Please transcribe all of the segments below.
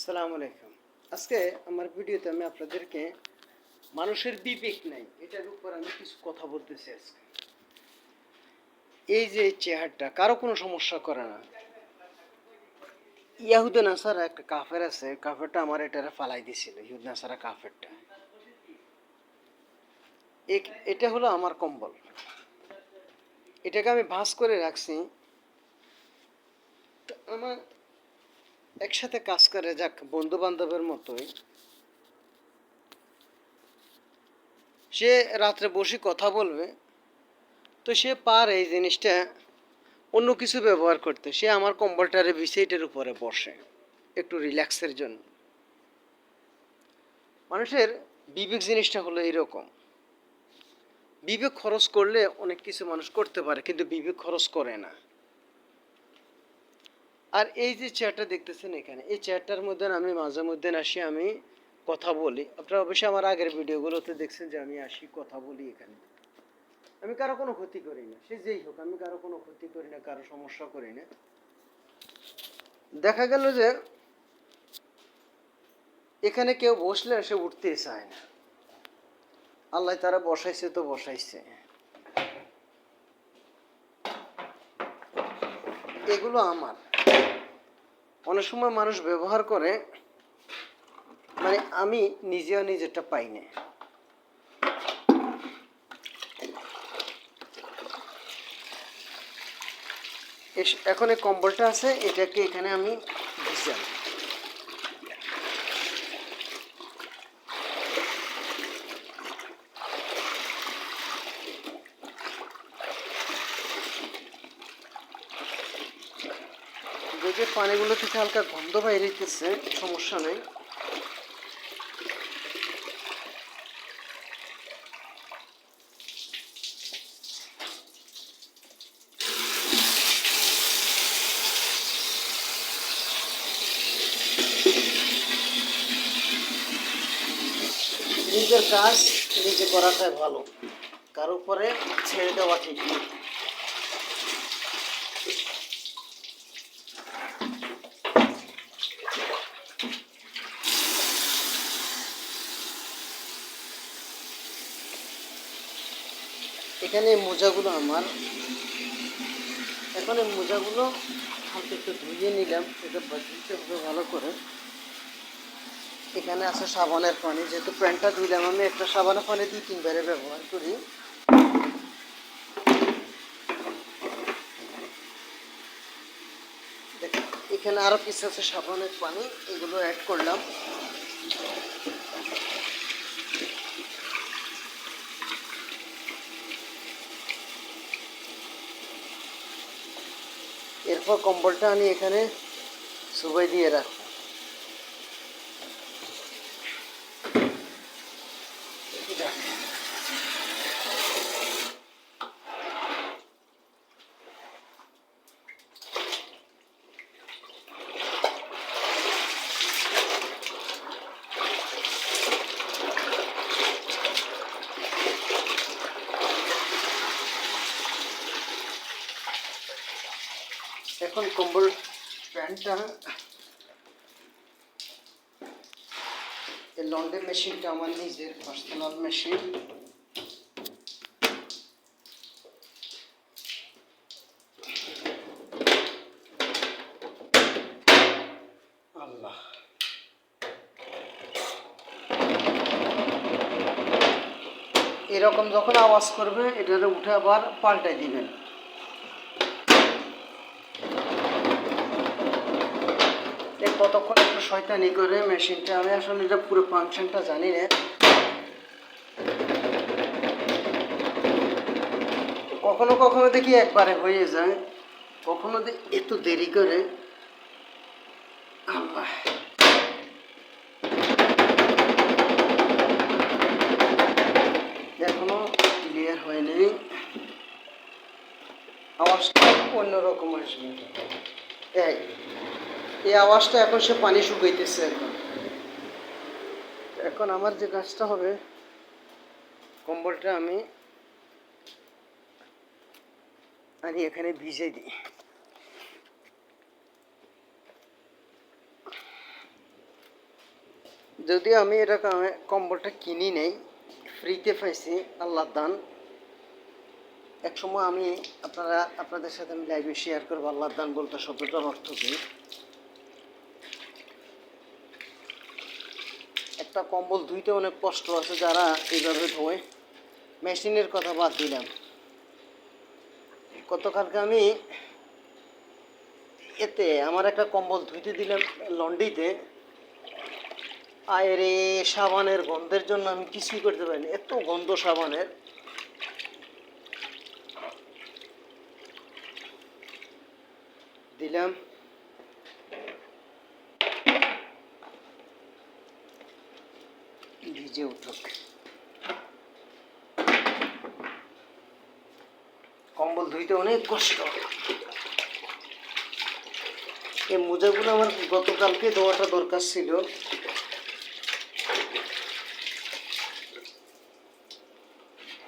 আসসালামু আলাইকুম। আজকে আমার ভিডিওতে আমি আপনাদেরকে মানুষের বিবেক নাই, এটার উপর আমি কিছু কথা বলতেছি আজকে। এই যে চেহারটা, কারও কোনো সমস্যা করে না। ইয়াহুদে নাসারা একটা কাফের আছে, কাফেরটা আমার এটারে ফালাই দিছিল ইহুদ নাসারা কাফেরটা। এটা হলো আমার কম্বল। এটাকে আমি ভাঁজ করে রাখছি। আমার একসাথে কাজ করে, যাক বন্ধু বান্ধবের মতোই। সে রাত্রে বসে কথা বলবে, তো সে পারে এই জিনিসটা অন্য কিছু ব্যবহার করতে। সে আমার কম্বলটারে বিছাইটের উপরে বসে, একটু রিল্যাক্সের জন্য। মানুষের বিবেক জিনিসটা হলো এরকম। বিবেক খরচ করলে অনেক কিছু মানুষ করতে পারে, কিন্তু বিবেক খরচ করে না। আর এই যে চেয়ারটা দেখতেছেন এখানে, এই চেয়ারটার মধ্যে আমি মাঝে মধ্যে আসি, আমি কথা বলি। আপনারা অবশ্যই আমার আগের ভিডিওগুলোতে দেখছেন যে আমি আসি, কথা বলি এখানে। আমি কারও কোনো ক্ষতি করি না, সে যেই হোক, আমি কারও কোনো ক্ষতি করি না, কারও সমস্যা করি না। দেখা গেল যে এখানে কেউ বসলে সে উঠতে চায় না। আল্লাহ তারা বসাইছে তো বসাইছে। এগুলো আমার। অনেক সময় মানুষ ব্যবহার করে মানে আমি নিজেও নিজেরটা পাই না। এখন এই কম্বলটা আছে, এটাকে এখানে আমি ভিজাই যদি পানিগুলো থেকে হালকা গন্ধ বাইরে হইতেছে সমস্যা নেই। নিজের কাজ নিজে করাটাই ভালো। কার উপরে ছেড়ে দেওয়া ঠিক এখানে মোজাগুলো আমার। এখন মোজাগুলো হালকা একটু ধুয়ে নিলাম, এটা বাজিতে হবে ভালো করে। এখানে আছে সাবানের পানি, যেহেতু প্যান্টটা ধুইলাম, আমি একটা সাবানের পানি দুই তিনবারে ব্যবহার করি। এখানে আরও কিছু আছে সাবানের পানি, এগুলো অ্যাড করলাম। এরপর কম্বলটা আমি এখানে সুবাই দিয়ে রাখব। এখন কম্বল প্যান্টটা এই লন্ড্রি মেশিনটা আমার নিজের পার্সোনাল মেশিন এরকম যখন আওয়াজ করবে, এটারে উঠে আবার পাল্টাই দিবেন। এই কতক্ষণ একটু শয়তানি করে মেশিনটা? আমি আসলে এটা পুরো ফাংশনটা জানি না। কখনো কখনো দেখি একবারে হয়ে যায়। কখনো এত দেরি করে। এখনও ক্লিয়ার হয়নি। আওয়াজটা অন্যরকম আসবে। এই। এই আওয়াজটা এখন সে পানি শুকাইতেছে এখন। এখন আমার যে কাজটা হবে, কম্বলটা আমি আমি এখানে ভিজে দিই। যদিও আমি এটা কম্বলটা কিনি নেই, ফ্রিতে পাইছি আল্লাহর দান এক সময় আমি আপনারা, আপনাদের সাথে আমি লাইভে শেয়ার করব আল্লাহর দান বলতে শব্দটার অর্থ কি? একটা কম্বল ধুইতে অনেক কষ্ট আছে যারা এইভাবে ধোয়। মেশিনের কথা বাদ দিলাম। গতকালকে আমি এতে আমার একটা কম্বল ধুইতে দিলাম লন্ডিতে। আয়ের, সাবানের গন্ধের জন্য আমি কিছুই করতে পারিনি। এত গন্ধ সাবানের। দিলাম। ভিজে উঠুক কম্বল ধুইতে অনেক কষ্ট। এই মোজাগুলো আমার গতকালকে দেওয়াটা দরকার ছিল।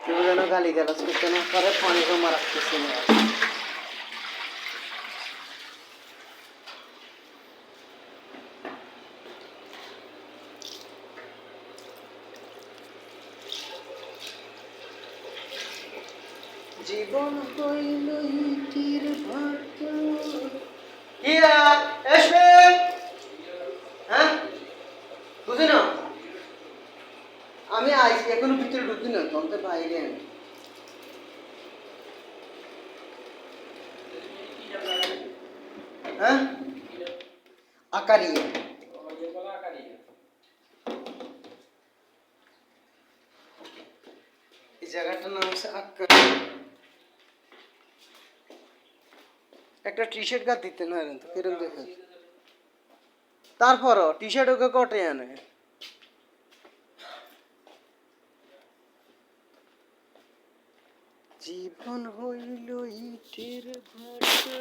কেউ যেন গালি গালাজ করতে না, পারে পানি জমা হ্যাঁ? বুঝি না? আমি আইসি এখনও ভিতরে ঢুকি না তন্তে বাইরে হ্যাঁ? আকারিয়া এই জায়গাটার নাম হচ্ছে আকারিয়া টি শার্ট গাছ দিতে না তো, কিরম দেখে? তারপরও টি শার্ট ওকে কটে আনে। জীবন হইল ইটের ভাটা।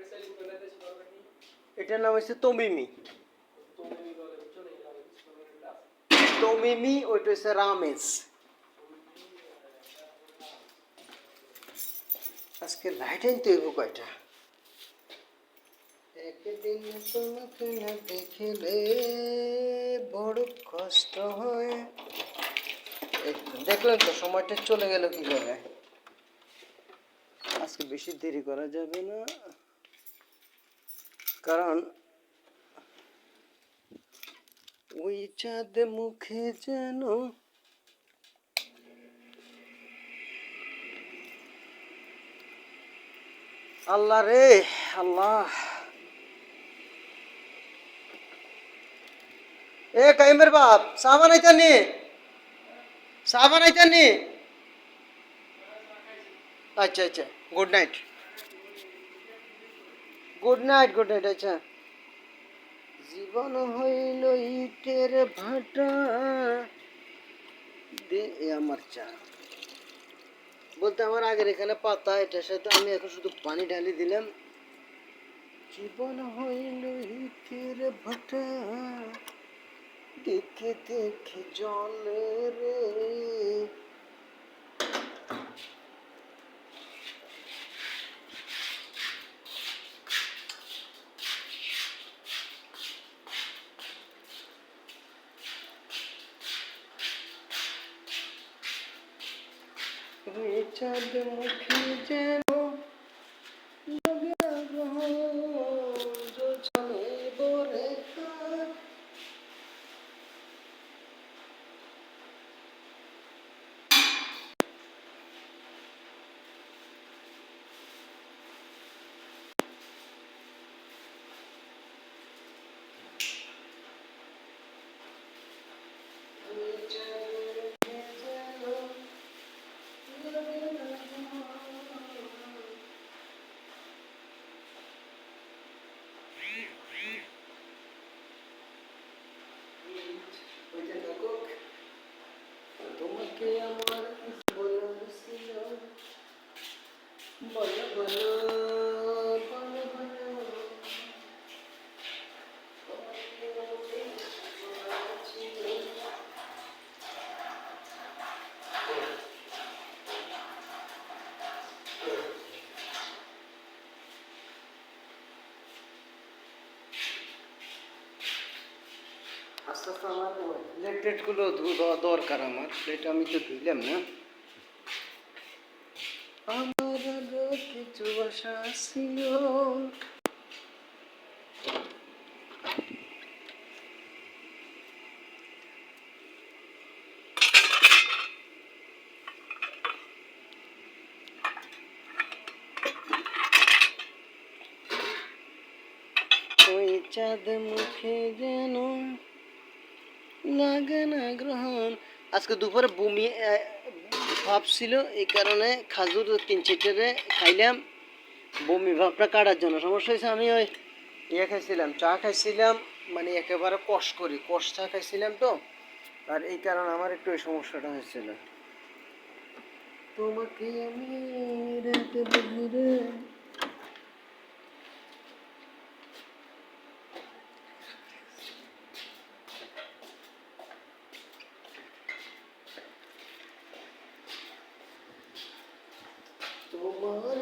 এটার নাম হচ্ছে তমিমি। তমিমি, ওইটা হচ্ছে রামেশ আজকে লাইট আনতে হইব কয়টা? একদিন তোমাকে না দেখিলে বড় কষ্ট হয়। দেখলেন তো, সময়টা চলে গেল কি করে আজকে বেশি দেরি করা যাবে না। কারণ ওই চাঁদ মুখে যেন আল্লাহ রে, আল্লাহ। এ কাইমের বাপ সাবান আইতা নি? সাবান আইতা নি? আচ্ছা আচ্ছা good night good night good night আচ্ছা। জীবন হইল ইটের ভাটা। দে এ আমার চা। বলতে আমার আগের এখানে পাতা, এটার সাথে আমি এখন শুধু পানি ঢালি দিলাম। জীবন হইল ইটের ভাটা। দেখে দেখে জলে রে রে চাঁদ মুখী যেন লাগে রোজ চলে বরে কার ওইটা থাকুক। তোমাকে আমার বলার ছিল বলো বলো বলো বলো তোমাকে আমার বলার ছিল। আস্তে আস্তে দরকার আমার প্লেট আমি তো ধুইলাম না। আমার কিছু আশা ছিল। চাঁদ মুখে যেন লাগে গ্রহণ। আজকে দুপুরে বমি ভাব ছিল, এই কারণে খাজুর তিন চারটে খাইলাম। বমি ভাবটা কাটার জন্য। সমস্যা হয়েছে, আমি ওই ইয়ে খাইছিলাম, চা খাইছিলাম মানে একেবারে কষ করি, কষ চা খাইছিলাম তো। আর এই কারণে আমার একটু ওই সমস্যাটা হয়েছিল। তোমাকে আমি রাতে Allah'ın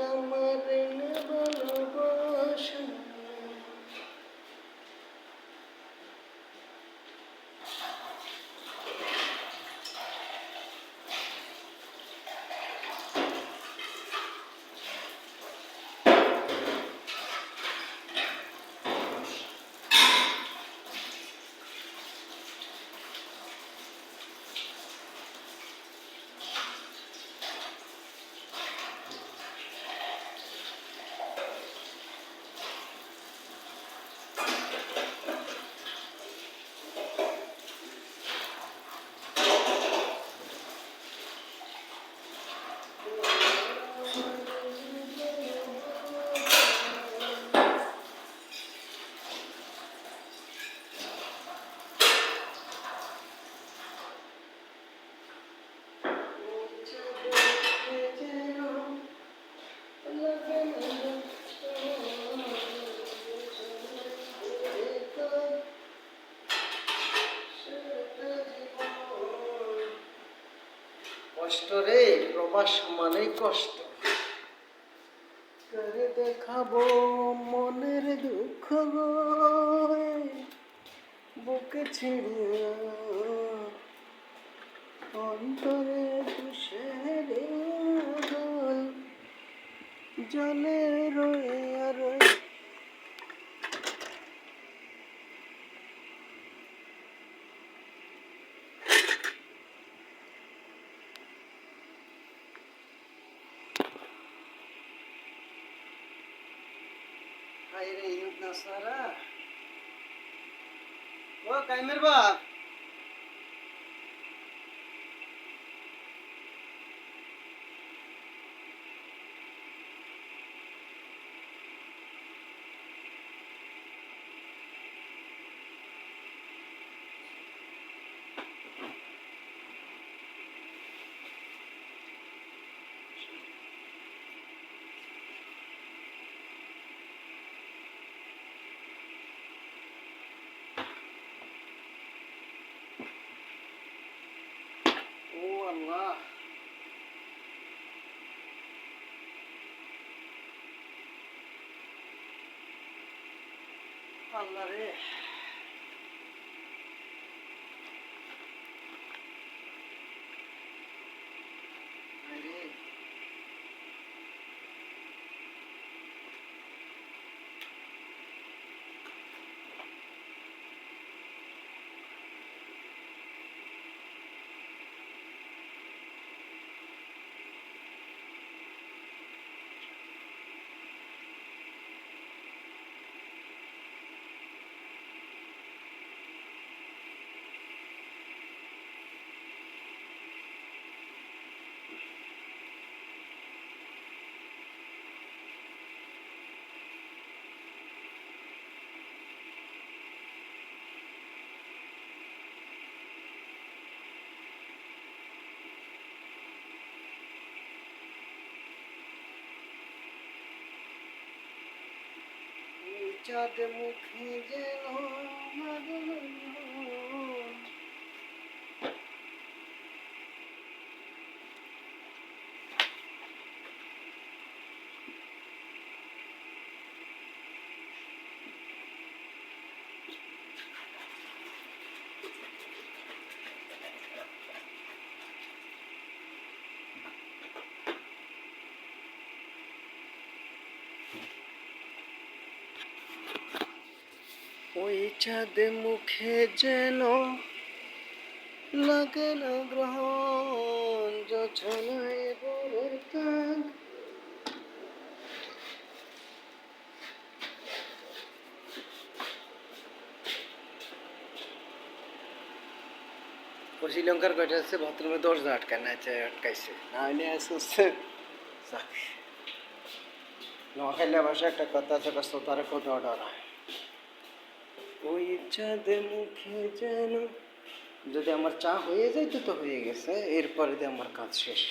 কষ্ট রে প্রবাস মানে কষ্ট। করে দেখাবো মনের দুঃখ গো বুকে ছিড়ে অন্তরে তুষের আগুন জলে রয়ে আর হায়রে ইহুদ নাসারা ও কাইমের বাপ ও আল্লাহ আল্লাহ রে চাঁদ মুখে যেন মাগো ওই চাঁদ মুখে যেন লাগে না গ্রহণ যোছনায় শ্রীলঙ্কার কয়টা আছে? বাথরুমে দরজা আটকায় না আটকাইছে। না হইলে আসছে যাক। নোয়াখাইলে ভাষা একটা কথা আছে শ্রোতারে কত হয়। ওই চাঁদ মুখে যেন যদি আমার চা হয়ে যায় তো তো হয়ে গেছে, এরপরে দিয়ে আমার কাজ শেষ।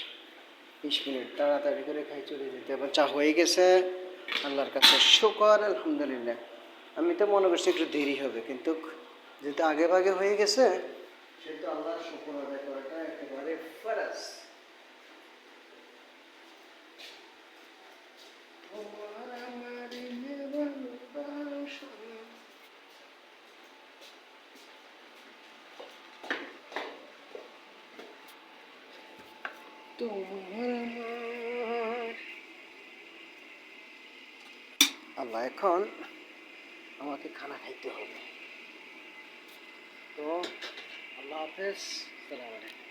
বিশ মিনিট তাড়াতাড়ি করে খাই, চলে যেতে। এবার চা হয়ে গেছে, আল্লাহর কাছে শুকর, আলহামদুলিল্লাহ। আমি তো মনে করছি একটু দেরি হবে, কিন্তু যেহেতু আগে ভাগে হয়ে গেছে, সেহেতু আল্লাহর শুকর আদায় করাটা একেবারে ফরাস তোমার আমার ভালোবাসা তোমার আল্লাহ এখন আমাকে খানা খাইতে হবে। তো আল্লাহ হাফেজ সালাম আলাইকুম।